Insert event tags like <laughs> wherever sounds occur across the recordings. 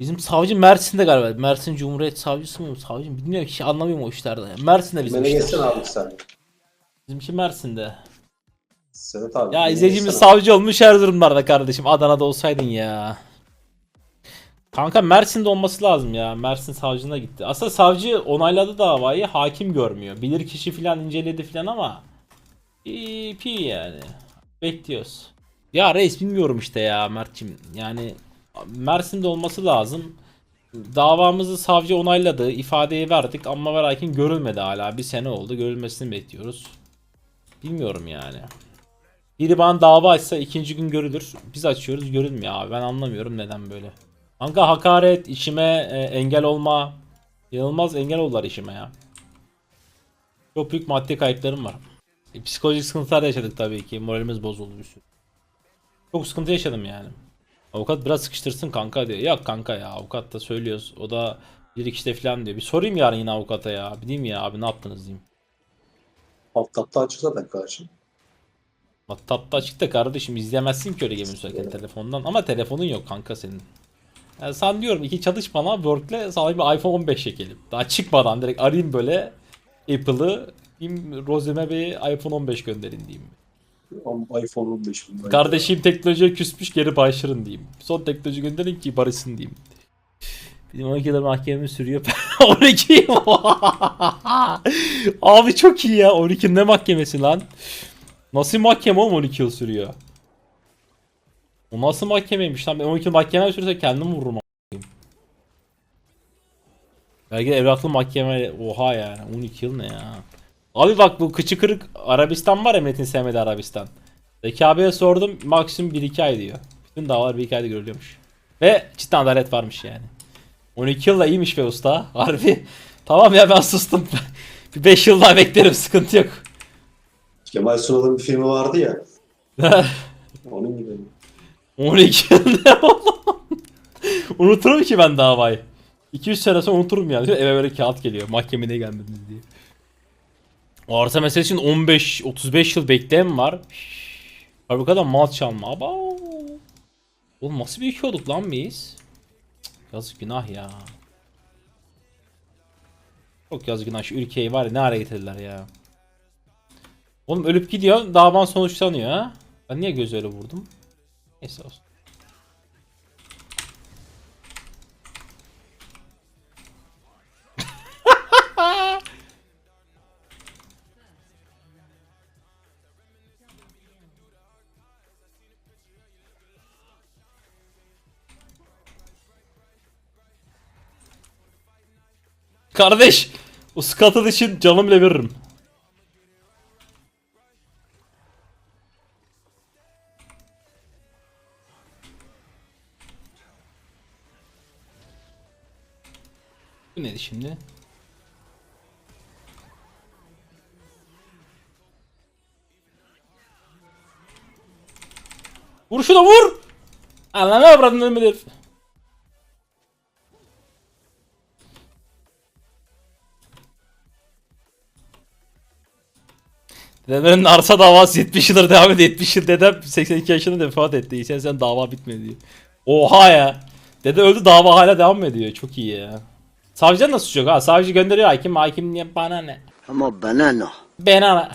Bizim savcı Mersin'de galiba. Mersin Cumhuriyet Savcısı mı? Savcı mı? Bilmiyorum ki anlamıyorum o işlerde. Mersin'de bizim Beni işler. geçsene abi sen. Bizimki Mersin'de. Sedat abi. Ya beni izleyicimiz geçsene. savcı olmuş Erzurumlarda kardeşim. Adana'da olsaydın ya. Kanka Mersin'de olması lazım ya. Mersin savcına gitti. Aslında savcı onayladı davayı. Hakim görmüyor. Bilir kişi filan inceledi filan ama pi yani. Bekliyoruz. Ya reis bilmiyorum işte ya Mert'cim. Yani Mersin'de olması lazım. Davamızı savcı onayladı. ifadeyi verdik ama ve görülmedi hala. Bir sene oldu. Görülmesini bekliyoruz. Bilmiyorum yani. Biri bana dava açsa ikinci gün görülür. Biz açıyoruz görülmüyor abi. Ben anlamıyorum neden böyle. Kanka hakaret, işime e, engel olma. İnanılmaz engel oldular işime ya. Çok büyük maddi kayıplarım var. E, psikolojik sıkıntılar yaşadık tabii ki. Moralimiz bozuldu bir sürü. Çok sıkıntı yaşadım yani. Avukat biraz sıkıştırsın kanka diyor. Yok kanka ya avukat da söylüyoruz. O da bir iki işte falan diyor. Bir sorayım yarın yine avukata ya. Bir diyeyim ya abi ne yaptınız diyeyim. Alt tapta açık zaten karşı. WhatsApp'ta açıkta kardeşim izleyemezsin ki öyle game söylerken telefondan ama telefonun yok kanka senin. Yani sen diyorum iki çalışmana Work'le sana bir iPhone 15 çekelim. Daha çıkmadan direkt arayayım böyle Apple'ı diyeyim Rose'me bir iPhone 15 gönderin diyeyim. İPhone 15 bin. Kardeşim teknolojiye küsmüş geri başların diyeyim. Son teknoloji gönderin ki barışsın diyeyim. Bizim 12 yıldır mahkememiz sürüyor. <laughs> 12 <laughs> Abi çok iyi ya. 12 ne mahkemesi lan? Nasıl mahkeme oğlum 12 yıl sürüyor? O nasıl mahkemeymiş lan? Ben 12 yıl mahkeme sürse kendim vururum. Belki de evraklı mahkeme oha yani 12 yıl ne ya? Abi bak bu kıçı kırık Arabistan var ya Metin sevmedi Arabistan. Zeki abiye sordum maksimum 1-2 ay diyor. Bütün davalar 1-2 ayda görülüyormuş. Ve cidden adalet varmış yani. 12 yıl da iyiymiş be usta. Harbi. <laughs> Tamam ya ben sustum. <laughs> bir 5 yıl daha beklerim sıkıntı yok. Kemal Sunal'ın bir filmi vardı ya. <laughs> Onun gibi. 12 yıl ne oğlum? Unuturum ki ben davayı. 200 sene sonra unuturum yani. Eve böyle kağıt geliyor. Mahkemeye gelmediniz diye. Arsa meselesi için 15-35 yıl bekleyen var. Fabrikadan mal çalma. Aba. Oğlum nasıl bir ülke olduk lan biz? Yazık günah ya. Çok yazık günah. Şu ülkeyi var ya ne hale getirdiler ya. Oğlum ölüp gidiyor. Davan sonuçlanıyor ha. Ben niye göz öyle vurdum? Neyse olsun. Kardeş, o skatın için canım bile veririm. Bu neydi şimdi? Vur şuna vur! Ananı avradın ölmedi. Dedemin arsa davası 70 yıldır devam ediyor. 70 yıl dedem 82 yaşında vefat etti. Sen sen dava bitmedi diyor. Oha ya. Dede öldü dava hala devam ediyor. Çok iyi ya. Savcıdan da suç yok ha. Savcı gönderiyor hakim. Hakim niye bana ne? Ama bana ne? Bana ne?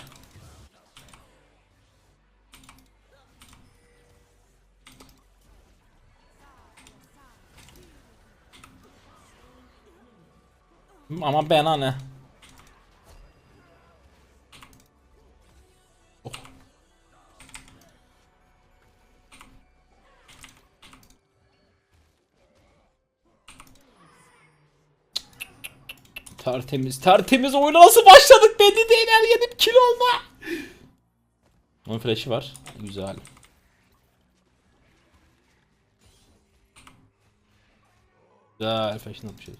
Ama bana ne? Tertemiz tertemiz oyuna nasıl başladık be DNL yedim kill olma. Onun flash'i var. Güzel. Güzel flash'ını atmış. herif.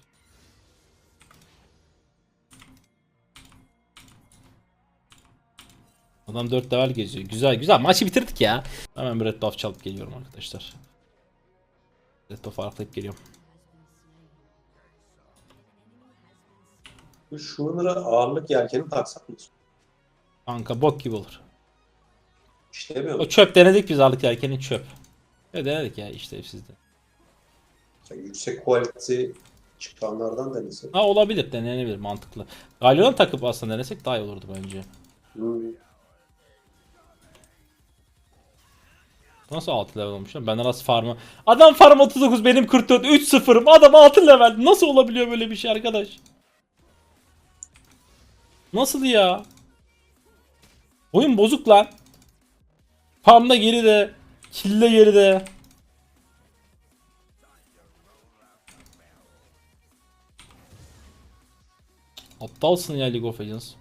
Adam 4 level geziyor. Güzel güzel maçı bitirdik ya. Hemen bir red buff çalıp geliyorum arkadaşlar. Red buff arkalayıp geliyorum. Bu şunlara ağırlık yelkeni taksak mı? Kanka bok gibi olur. İşlemiyor O mu? çöp denedik biz aldık yelkenin çöp. Ya denedik ya işte sizde. Yani yüksek quality çıkanlardan denesin. Ha olabilir denenebilir mantıklı. Galio'dan takıp aslında denesek daha iyi olurdu bence. Hmm. Nasıl 6 level olmuş lan? Ben nasıl farmı... Adam farm 39 benim 44 3-0'ım adam 6 level. Nasıl olabiliyor böyle bir şey arkadaş? Nasıl ya? Oyun bozuk lan. Farmda geride. Kill'de geride. Aptalsın ya League of Legends.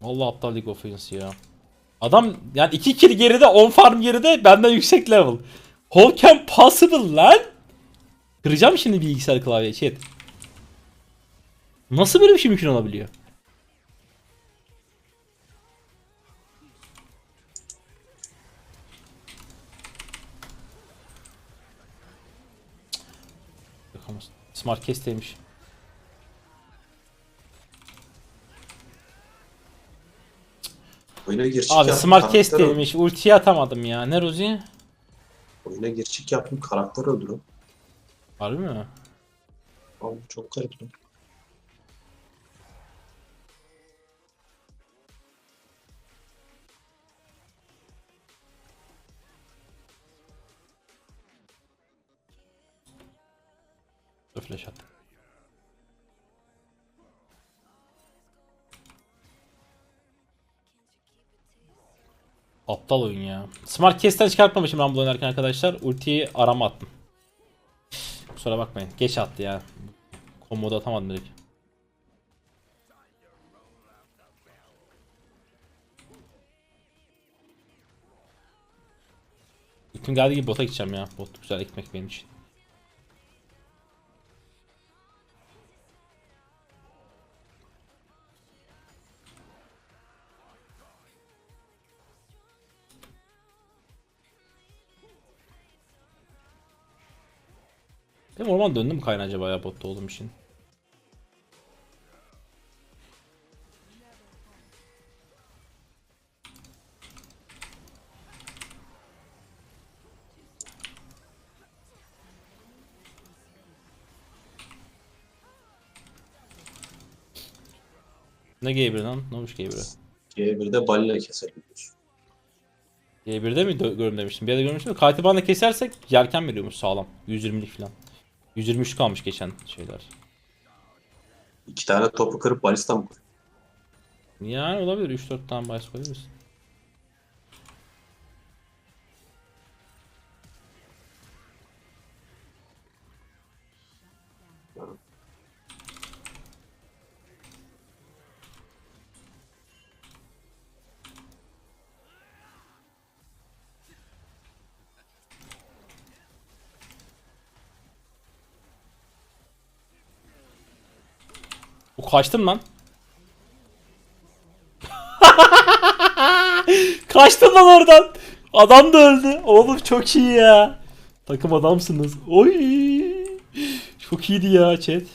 Vallahi aptal League of Legends ya. Adam yani 2 kill geride 10 farm geride benden yüksek level. How can possible lan? Kıracağım şimdi bilgisayar klavye chat. Nasıl böyle bir şey mümkün olabiliyor? Smart Cast'teymiş. Oyuna girişik Abi yaptım, Smart karakter Cast'teymiş. Ultiyi atamadım ya. Ne Rozi? Oyuna girişik yaptım karakter öldürüm. Harbi mi? Abi çok garip lan. Dur flash attım. Aptal oyun ya. Smart Cast'ten çıkartmamışım Rumble oynarken arkadaşlar. Ultiyi arama attım. Kusura bakmayın. Geç attı ya. Komboda atamadım direkt. Hüküm geldiği gibi bota gideceğim ya. Bot güzel ekmek benim için. Benim orman döndüm kaynağı acaba ya botta olduğum için. Ne G1 lan? Ne olmuş G1'e? G1'de balina keselim diyorsun. G1'de mi görüm demiştim? Bir yerde görmüştüm. Katibanla kesersek yerken veriyormuş sağlam. 120'lik falan. 123 kalmış geçen şeyler. İki tane topu kırıp balista mı? Yani olabilir 3-4 tane bahis koyabiliriz. O kaçtım lan. <laughs> Kaçtın lan oradan. Adam da öldü. Oğlum çok iyi ya. Takım adamsınız. Oy. Çok iyiydi ya chat. <laughs>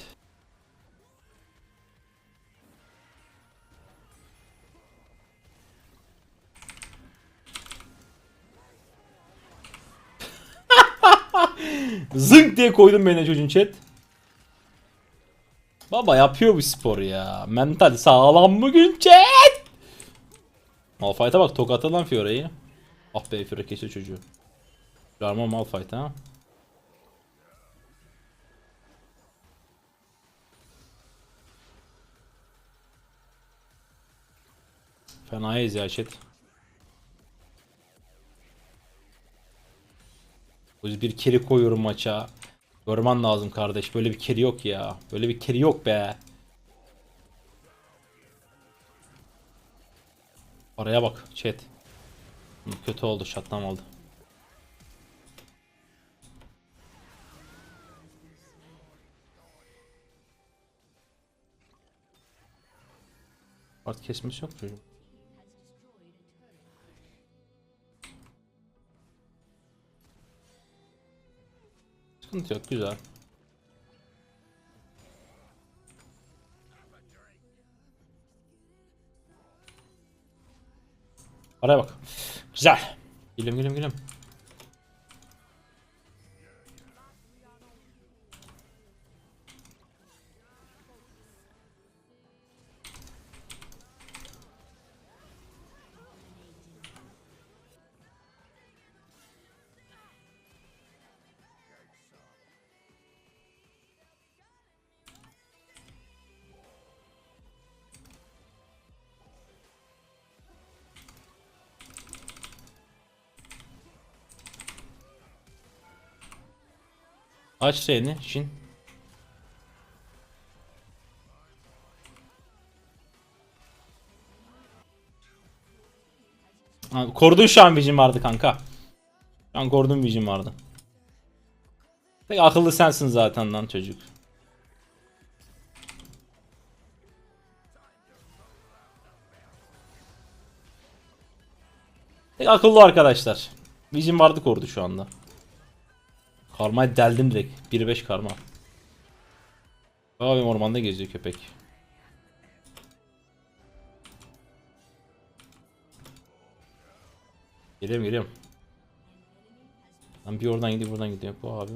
Zınk diye koydum beni çocuğun chat. Baba yapıyor bu spor ya. Mental sağlam bugün chat. Malphite'a bak tokatı lan Fiore'yi. Ah be Fiore kesiyor çocuğu. Jarmo Malphite ha. Fenayız ya chat. Bir keri koyuyorum maça. Görmen lazım kardeş. Böyle bir keri yok ya. Böyle bir keri yok be. Oraya bak chat. Kötü oldu şatlam oldu. Part kesmesi yok çocuğum. Sıkıntı yok güzel. Araya bak. Güzel. Gülüm gülüm gülüm. Aç seni Jin. Ha, şu an vision vardı kanka. Şu an korudun vision vardı. Tek akıllı sensin zaten lan çocuk. Tek akıllı arkadaşlar. Vision vardı korudu şu anda. Karmayı deldim direkt. 1-5 karma. Aa benim ormanda geziyor köpek. Geliyorum geliyorum. Lan bir oradan gidiyor buradan gidiyor bu abi.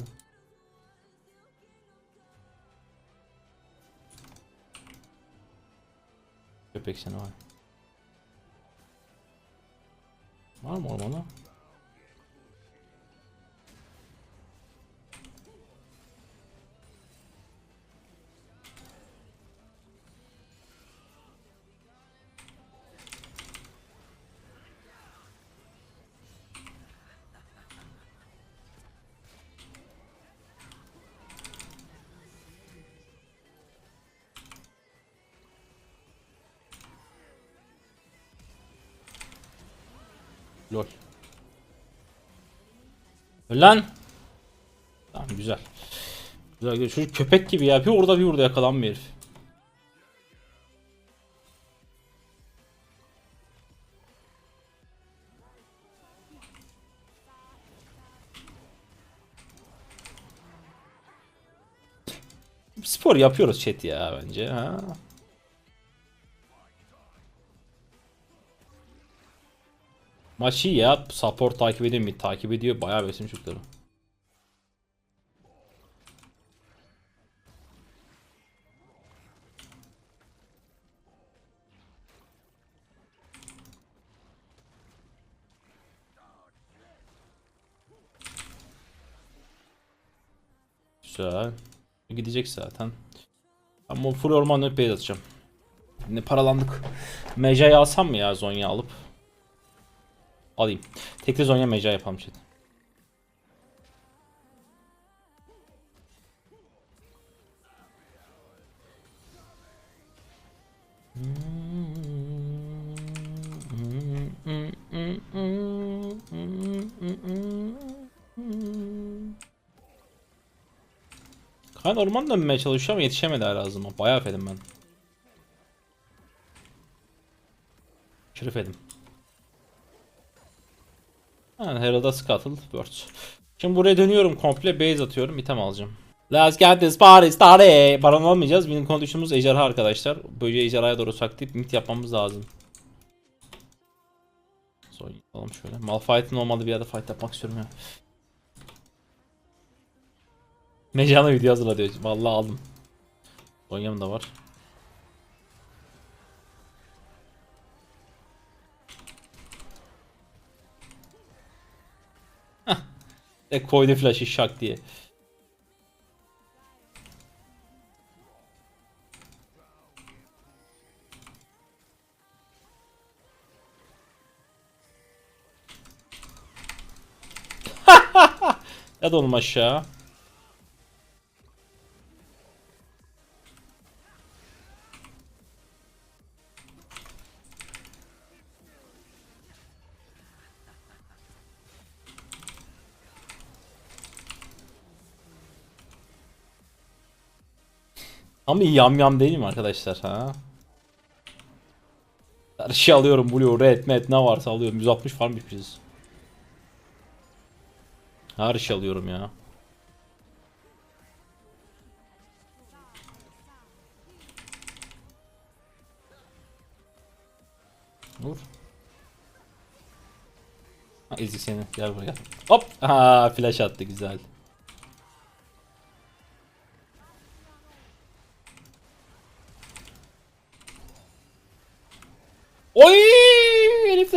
Köpek seni var. Var mı ormanda? Lol. Lan. Tamam güzel. Güzel. Çocuk köpek gibi ya. Bir orada bir orada yakalanmıyor herif. Spor yapıyoruz chat ya bence. Ha. Maç iyi ya. Support takip ediyor mi? Takip ediyor. Bayağı besin çocukları. Güzel. Gidecek zaten. Ama full orman öpeye atacağım. Ne paralandık. Meca'yı alsam mı ya Zonya alıp? Alayım. Tekli Zonya Meca yapalım chat. Kaan orman dönmeye çalışıyor ama yetişemedi hala hızıma. Bayağı fedim ben. Şerif edim. Herald'a Scuttle Birds. Şimdi buraya dönüyorum komple base atıyorum item alacağım. Let's get this party started. Baron olmayacağız. Benim konuştuğumuz ejderha arkadaşlar. Böyle ejderhaya doğru saklayıp mit yapmamız lazım. Sonra şöyle. Malphite'ın olmadığı bir yerde fight yapmak istiyorum ya. Mecana video hazırla diyor. Vallahi aldım. Sonya'm da var. Ve koydu flash'ı şak diye. <laughs> ya da oğlum aşağı. Ama yam yam değil mi arkadaşlar ha? Her şey alıyorum blue, red, met ne varsa alıyorum. 160 farm bitmişiz. Her şey alıyorum ya. Vur. Ha, Ezik seni. Gel buraya. Hop. Ha flash attı güzel.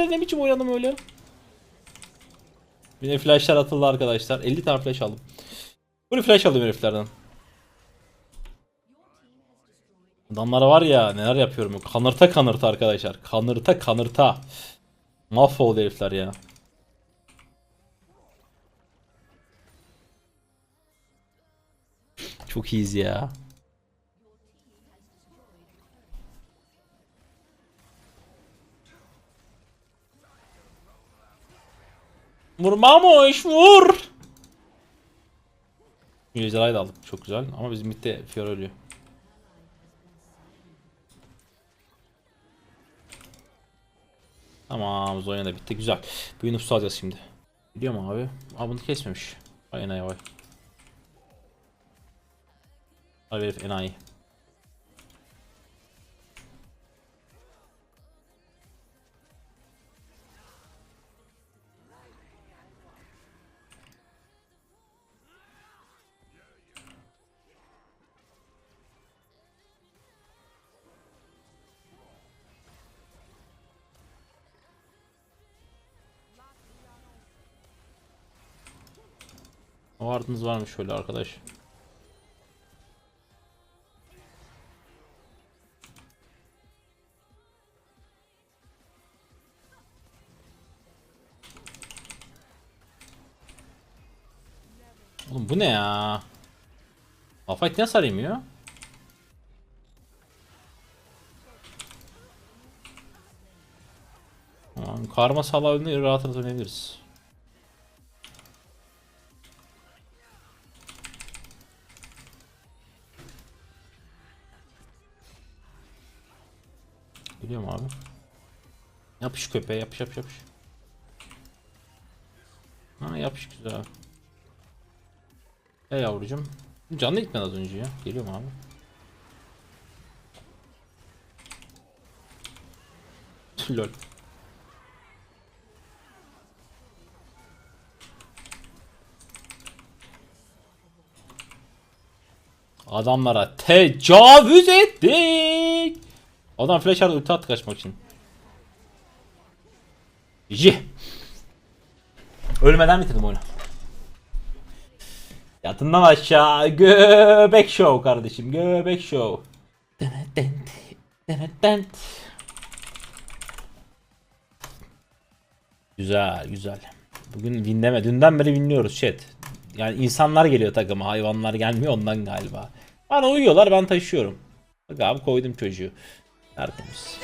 Herifler ne biçim oynadım öyle? Yine flashlar atıldı arkadaşlar. 50 tane flash aldım. Bunu flash aldım heriflerden. Adamlara var ya neler yapıyorum. Kanırta kanırta arkadaşlar. Kanırta kanırta. Mahvoldu herifler ya. Çok iyiyiz ya. Vurmamış vur. Ejderhayı da aldık çok güzel ama bizim midde Fiora ölüyor. Tamam Zonya da bitti güzel. Bu Yunus'u alacağız şimdi. Biliyor mu abi? Aa bunu kesmemiş. Vay enayi vay. Abi herif enayi. O ardınız varmış şöyle arkadaş. Oğlum bu ne ya? Malphite nasıl aramıyor? Tamam, karma sala rahat rahat oynayabiliriz. Biliyorum abi. Yapış köpeğe yapış yapış yapış. Ha yapış güzel. Hey yavrucum. Canlı gitmedi az önce ya. Geliyorum abi. <laughs> Lol. Adamlara tecavüz ettik. Adam flash attı ulti attı kaçmak için. GG. Ölmeden bitirdim oyunu. Yatından aşağı göbek show kardeşim göbek show. Denedent, denedent. Güzel güzel. Bugün winleme. Dünden beri winliyoruz chat. Yani insanlar geliyor takıma hayvanlar gelmiyor ondan galiba. Bana uyuyorlar ben taşıyorum. Bak abi koydum çocuğu. Tertemiz.